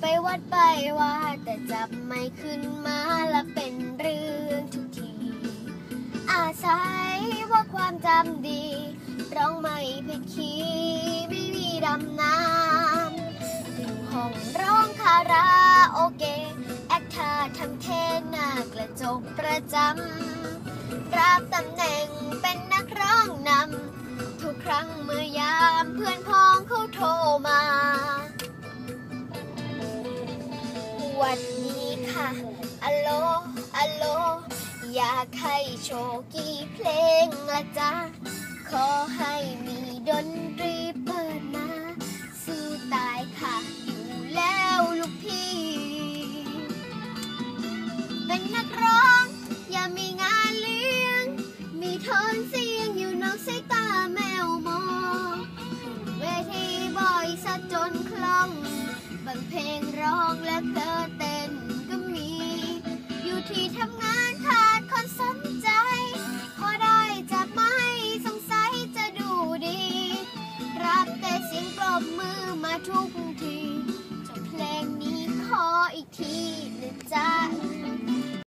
ไปวัดไปว่าแต่จับไม่ขึ้นมาและเป็นเรื่องทุกที อาศัยว่าความจำดี ร้องไม่ผิดคีย์ไม่มีดำน้ำถึงห้องร้องคาราโอเกะแอคท่าทำเทนหน้ากระจกประจำรับตำแหน่งเป็นนักร้องนำทุกครั้งเมื่อยามเพื่อนพ้องเขาโทรมา วันนี้ค่ะอัลโลอัลโล อยากให้โชว์กี่เพลงละจ๊ะ ขอให้มีดนตรีเปิดมา สู้ตายค่ะ อยู่แล้วลูกพี่ เป็นนักร้อง อย่ามีงานเลี้ยง มีโทนเสียงอยู่นอกสายตา เธอเต้นก็มี อยู่ที่ทำงานขาดคนสนใจ พอได้จะไม่สงสัยจะดูดี รับแต่เสียงปรบมือมาทุกทีจบเพลงนี้ขออีกที